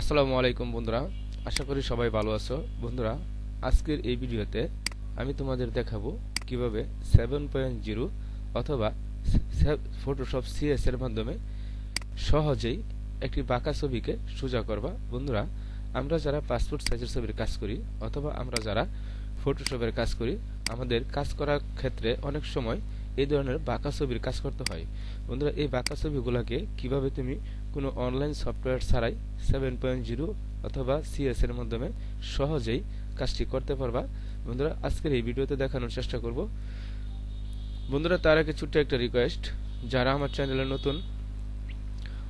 আসসালামু আলাইকুম বন্ধুরা, আশা করি সবাই ভালো আছো। বন্ধুরা, আজকের এই ভিডিওতে আমি তোমাদের দেখাবো কীভাবে সেভেন পয়েন্ট জিরো অথবা ফটোশপ সিএস এর মাধ্যমে সহজেই একটি বাঁকা ছবিকে সোজা করবা। বন্ধুরা, আমরা যারা পাসপোর্ট সাইজের ছবির কাজ করি অথবা আমরা যারা ফটোশপের কাজ করি, আমাদের কাজ করার ক্ষেত্রে অনেক সময় এই ধরনের বাঁকা ছবির কাজ করতে হয়। বন্ধুরা, এই বাঁকা ছবিগুলোকে কীভাবে তুমি কোনো অনলাইন সফটওয়্যার ছাড়াই সেভেন পয়েন্ট জিরো অথবা সিএস এর মাধ্যমে সহজেই কাজটি করতে পারবা? বন্ধুরা, আজকের এই ভিডিওতে দেখানোর চেষ্টা করব। বন্ধুরা, তার আগে ছোট্ট একটা রিকোয়েস্ট যারা আমার চ্যানেলে নতুন,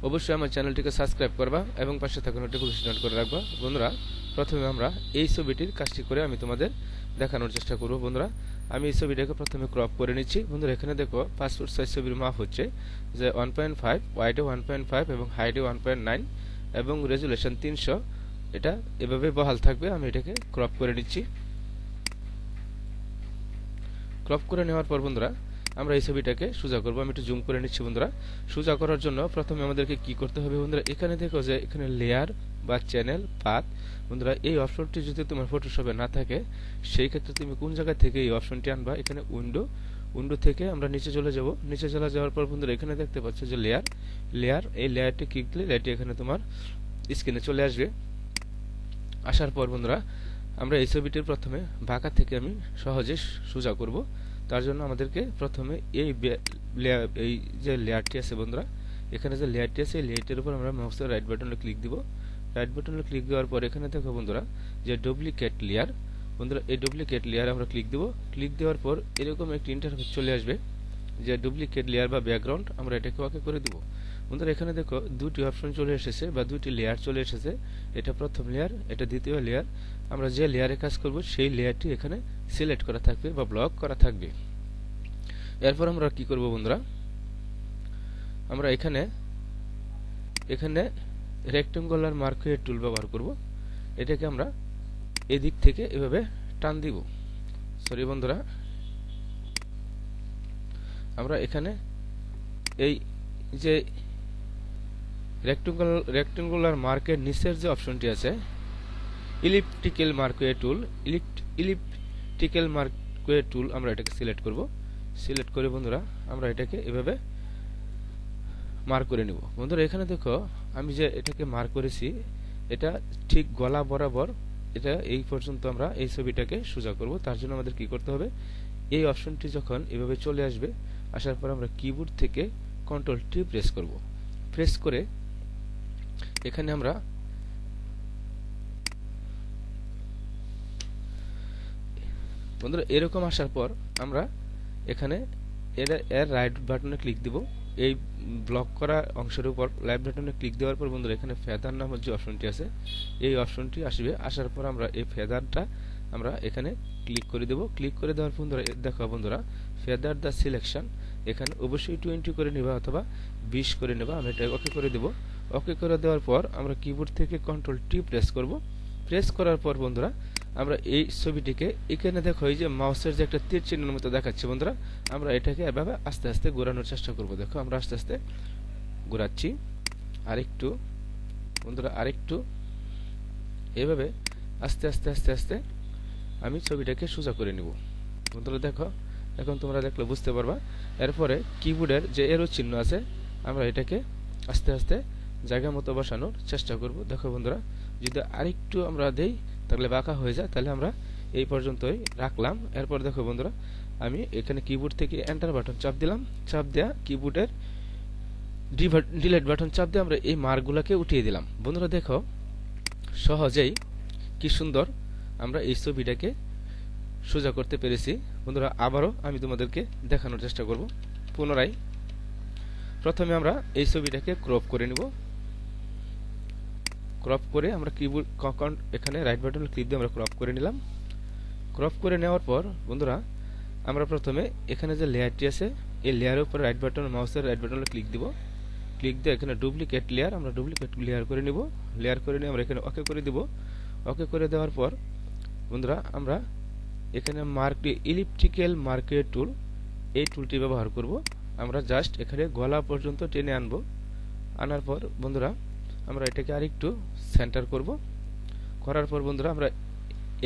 অবশ্যই আমার চ্যানেলটিকে সাবস্ক্রাইব করবা এবং পাশে থাকা নোটিফিকেশন অন করে রাখবা। বন্ধুরা, প্রথমে আমরা এই ছবিটির কাজটি করে আমি তোমাদের দেখানোর চেষ্টা করব। বন্ধুরা আমি এই ছবিটাকে প্রথমে ক্রপ করে নিচ্ছি। বন্ধুরা, এখানে দেখো পাসপোর্ট সাইজ ছবির মাপ হচ্ছে যে ওয়ান পয়েন্ট ফাইভ ওয়াইডে ওয়ান পয়েন্ট ফাইভ এবং হাইটে ওয়ান পয়েন্ট নাইন এবং রেজুলেশন তিনশো। এটা এভাবে বহাল থাকবে, আমি এটাকে ক্রপ করে নিচ্ছি। ক্রপ করে নেওয়ার পর বন্ধুরা আমরা এই ছবিটাকে সোজা করব। আমি একটু জুম করে নিচ্ছি, বন্ধুরা। সোজা করার জন্য প্রথমে আমাদেরকে কি করতে হবে, বন্ধুরা? এখানে দেখো যে, এখানে লেয়ার বা চ্যানেল পাত বন্ধুরা, এই অপশনটি যদি তোমার ফটোশপে না থাকে, সেই ক্ষেত্রে তুমি কোন জায়গা থেকে এই অপশনটি আনবা? এখানে উইন্ডো উইন্ডো থেকে আমরা নিচে চলে যাব। নিচে চলে যাওয়ার পর, বন্ধুরা, এখানে দেখতে পাচ্ছ যে লেয়ার লেয়ার এই লেয়ারটি ক্লিক দিলে লেয়ারটি এখানে তোমার স্ক্রিনে চলে আসবে। আসার পর, বন্ধুরা, আমরা এই ছবিটির প্রথমে বাঁকা থেকে আমি সহজে সোজা করব। তার জন্য আমাদেরকে প্রথমে এই এই যে লেয়ারটি আছে বন্ধুরা, এখানে যে লেয়ারটি আছে, এই লেয়ারটির উপর আমরা মাউসের রাইট বাটনে ক্লিক দিব। রাইট বাটনে ক্লিক দেওয়ার পর এখানে দেখো বন্ধুরা, যে ডুপ্লিকেট লেয়ার বন্ধুরা, এই ডুপ্লিকেট লেয়ার আমরা ক্লিক দেব। ক্লিক দেওয়ার পর এরকম একটি ইন্টারফেস চলে আসবে, যে ডুপ্লিকেট লেয়ার বা ব্যাকগ্রাউন্ড আমরা এটাকে ওকে করে দিব। বন্ধুরা, এখানে দেখো দুটি অপশন চলে এসেছে বা দুটি লেয়ার চলে এসেছে। এটা প্রথম লেয়ার এটা দ্বিতীয় লেয়ার আমরা যে লেয়ারে কাজ করব, সেই লেয়ারটি এখানে সিলেক্ট করা থাকবে বা ব্লক করা থাকবে। এরপর আমরা কি করব বন্ধুরা? আমরা এখানে এখানে রেক্টেঙ্গুলার মার্কের টুল ব্যবহার করব। এটাকে আমরা এদিক থেকে এভাবে টান দিব। সরি বন্ধুরা। আমরা এখানে এই যে রেক্টেঙ্গুলার রেক্টেঙ্গুলার মার্কের নিচের যে অপশনটি আছে ইলিপটিক্যাল মার্কুয়ে টুল ইলিপটিক্যাল মার্কুয়ে টুল আমরা এটাকে সিলেক্ট করব। সিলেক্ট করে বন্ধুরা, আমরা এটাকে এভাবে মার্ক করে নিব। বন্ধুরা, এখানে দেখো, আমি যে এটাকে মার্ক করেছি, এটা ঠিক গলা বরাবর, এটা এই পর্যন্ত আমরা এই ছবিটাকে সোজা করব। তার জন্য আমাদের কি করতে হবে? এই অপশনটি যখন এভাবে চলে আসবে, আসার পর আমরা কিবোর্ড থেকে কন্ট্রোল টি প্রেস করব। প্রেস করে এখানে আমরা বন্ধুরা, এরকম আসার পর আমরা এখানে এর এর রাইট বাটনে ক্লিক দিব। এই ব্লক করা অংশের উপর লাইভ বাটনে ক্লিক দেওয়ার পর বন্ধুরা, এখানে ফেদার নামের যে অপশনটি আছে, এই অপশনটি আসবে। আসার পর আমরা এই ফেদারটা আমরা এখানে ক্লিক করে দেব। ক্লিক করে দেওয়ার পর বন্ধুরা দেখো বন্ধুরা ফেদার দ্য সিলেকশন এখানে অবশ্যই টোয়েন্টি করে নেবা অথবা বিশ করে নেবা, আমি এটা ওকে করে দেব। ওকে করে দেওয়ার পর আমরা কিবোর্ড থেকে কন্ট্রোল টি প্রেস করব। প্রেস করার পর বন্ধুরা, আমরা এই ছবিটিকে এখানে দেখো, এই যে মাউসের যে একটা তীর চিহ্নের মতো দেখাচ্ছে বন্ধুরা, আমরা এটাকে এভাবে আস্তে আস্তে ঘোরানোর চেষ্টা করব। দেখো, আমরা আস্তে আস্তে ঘোরাচ্ছি। আরেকটু, বন্ধুরা, আরেকটু। এভাবে আস্তে আস্তে আস্তে আস্তে আমি ছবিটাকে সোজা করে নিব। বন্ধুরা, দেখো, এখন তোমরা দেখলে বুঝতে পারবা। এরপরে কিবোর্ডের যে এরো চিহ্ন আছে, আমরা এটাকে আস্তে আস্তে জায়গা মতো বসানোর চেষ্টা করব। দেখো বন্ধুরা, যদি আরেকটু আমরা দেই, তাহলে বাঁকা হয়ে যায়, তাহলে আমরা এই পর্যন্তই রাখলাম। এরপর দেখো বন্ধুরা, আমি এখানে কিবোর্ড থেকে এন্টার বাটন চাপ দিলাম। চাপ দেওয়া কিবোর্ডের ডিলেট বাটন চাপ দিয়ে আমরা এই মার্কগুলোকে উঠিয়ে দিলাম। বন্ধুরা দেখো, সহজেই কি সুন্দর আমরা এই ছবিটাকে সোজা করতে পেরেছি। বন্ধুরা, আবারও আমি তোমাদেরকে দেখানোর চেষ্টা করব। পুনরায় প্রথমে আমরা এই ছবিটাকে ক্রপ করে নিব। ক্রপ করে আমরা কিবোর্ড এখানে রাইট বাটন ক্লিক দিয়ে আমরা ক্রপ করে নিলাম। ক্রপ করে নেওয়ার পর, বন্ধুরা, আমরা প্রথমে এখানে যে লেয়ারটি আছে, এই লেয়ারের উপর রাইট বাটন মাউসের রাইট বাটনে ক্লিক দিব। ক্লিক দিয়ে এখানে ডুপ্লিকেট লেয়ার আমরা ডুপ্লিকেট লেয়ার করে নিব। লেয়ার করে নিয়ে আমরা এখানে ওকে করে দিব। ওকে করে দেওয়ার পর, বন্ধুরা, আমরা এখানে মার্কটি ইলিপটিক্যাল মার্কেট টুল এই টুলটি ব্যবহার করব। আমরা জাস্ট এখানে গলা পর্যন্ত টেনে আনব। আনার পর, বন্ধুরা আমরা এটাকে আরেকটু সেন্টার করব। করার পর বন্ধুরা, আমরা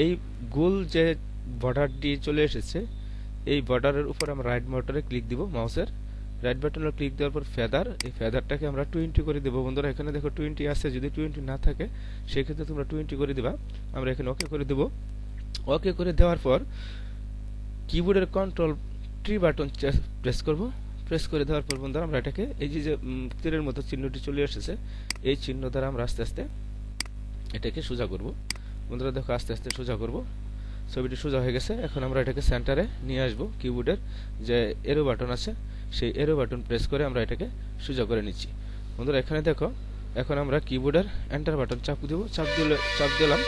এই গোল যে বর্ডারটি চলে এসেছে, এই বর্ডারের উপর আমরা রাইট মোটরে ক্লিক দিব মাউসের রাইট বাটনে ক্লিক দেওয়ার পর ফেদার এই ফেদারটাকে আমরা টোয়েন্টি করে দেবো। বন্ধুরা, এখানে দেখো টোয়েন্টি আছে, যদি টোয়েন্টি না থাকে, সেক্ষেত্রে তোমরা টোয়েন্টি করে দেবা। আমরা এখানে ওকে করে দেবো। ওকে করে দেওয়ার পর কিবোর্ডের কন্ট্রোল ট্রি বাটন প্রেস করব। প্রেস করে দেওয়ার পর বন্ধুরা, আমরা এটাকে, এই যে তীরের মতো চিহ্নটি চলে এসেছে, এই চিহ্ন দ্বারা আমরা আস্তে আস্তে এটাকে সোজা করব। বন্ধুরা, দেখো, আস্তে আস্তে সোজা করব। ছবিটি সোজা হয়ে গেছে। এখন আমরা এটাকে সেন্টারে নিয়ে আসব কিবোর্ডের যে এরো বাটন আছে, সেই এরো বাটন প্রেস করে আমরা এটাকে সোজা করে নিচ্ছি। বন্ধুরা, এখানে দেখো, এখন আমরা কিবোর্ডের এন্টার বাটন চাপ দেব। চাপ দিলে, চাপ দিলাম।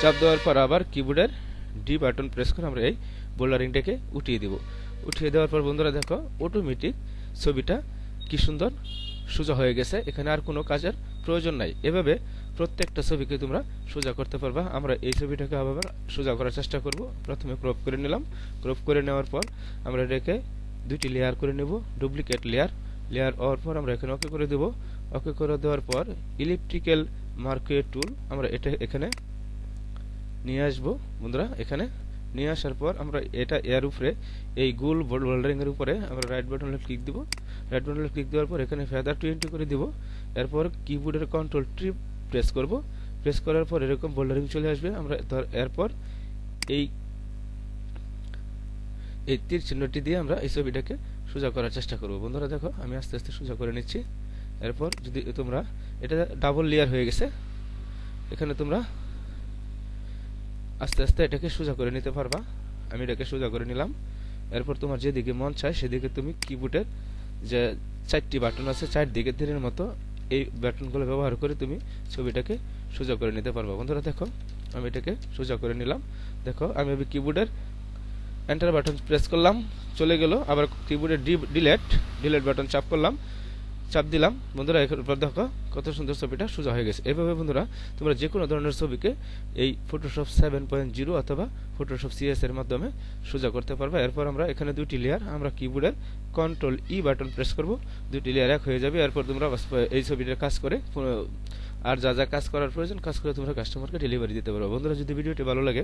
চাপ দেওয়ার পর আবার কিবোর্ডের ডি বাটন প্রেস করে আমরা এই বোল্ডারিংটাকে উঠিয়ে দেব। উঠিয়ে দেওয়ার পর বন্ধুরা দেখো অটোমেটিক ছবিটা কি সুন্দর সোজা হয়ে গেছে। এখানে আর কোনো কাজের প্রয়োজন নাই। এভাবে প্রত্যেকটা ছবিকে তোমরা সোজা করতে পারবা। আমরা এই ছবিটাকে আবার সোজা করার চেষ্টা করব। প্রথমে ক্রপ করে নিলাম। ক্রপ করে নেওয়ার পর আমরা এটাকে দুটি লেয়ার করে নেব ডুপ্লিকেট লেয়ার লেয়ার হওয়ার পর আমরা এখানে ওকে করে দেব। ওকে করে দেওয়ার পর ইলেকট্রিক্যাল মার্কেট টুল আমরা এটা এখানে নিয়ে আসব। বন্ধুরা, এখানে নিয়ে আসার পর আমরা এটা এর উপরে এই গোল বোল্ডারিং এর উপরে আমরা রাইট বাটনে ক্লিক দিব। রাইট বাটনে ক্লিক দেওয়ার পর এখানে ফেদার টোয়েন্টি করে দিব। এরপর কিবোর্ডের কন্ট্রোল ট্রি প্রেস করব। প্রেস করার পর এরকম বোল্ডারিং চলে আসবে। আমরা এরপর এই এই তীর চিহ্নটি দিয়ে আমরা এই ছবিটাকে সোজা করার চেষ্টা করব। বন্ধুরা দেখো, আমি আস্তে আস্তে সোজা করে নিচ্ছি। এরপর যদি তোমরা, এটা ডাবল লেয়ার হয়ে গেছে। এখানে তোমরা আস্তে আস্তে এটাকে সোজা করে নিতে পারবা। আমি এটাকে সোজা করে নিলাম। এরপর তোমার যেদিকে মন চায়, সেদিকে তুমি কিবোর্ডের যে চারটি বাটন আছে, চারদিকে তীরের মতো এই বাটনগুলো ব্যবহার করে তুমি ছবিটাকে সোজা করে নিতে পারবা। বন্ধুরা, দেখো, আমি এটাকে সোজা করে নিলাম। দেখো, আমি কিবোর্ডের এন্টার বাটন প্রেস করলাম, চলে গেল। আবার কিবোর্ডের ডিলেট ডিলেট বাটন চাপ করলাম। চাপ দিলাম। বন্ধুরা এরপর দেখো কত সুন্দর ছবিটা সোজা হয়ে গেছে। এভাবে বন্ধুরা, তোমরা যে কোনো ধরনের ছবিকে এই ফটোশপ সেভেন পয়েন্ট জিরো অথবা ফটোশপ সিএস এর মাধ্যমে সোজা করতে পারবে। এরপর আমরা এখানে দুটি লেয়ার আমরা কিবোর্ডের কন্ট্রোল ই বাটন প্রেস করব। দুটি লেয়ার এক হয়ে যাবে। এরপর তোমরা এই ছবিটার কাজ করে আর যা যা কাজ করার প্রয়োজন, কাজ করে তোমরা কাস্টমারকে ডেলিভারি দিতে পারো। বন্ধুরা, যদি ভিডিওটি ভালো লাগে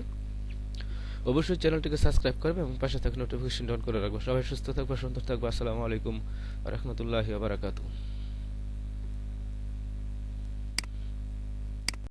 অবশ্যই চ্যানেলটিকে সাবস্ক্রাইব করবে এবং পাশে থাকা নোটিফিকেশন অন করে রাখব। সবাই সুস্থ থাকবে, সুন্দর থাকবে। আসসালামু আলাইকুম রহমতুল্লাহি বারাকাতুহ।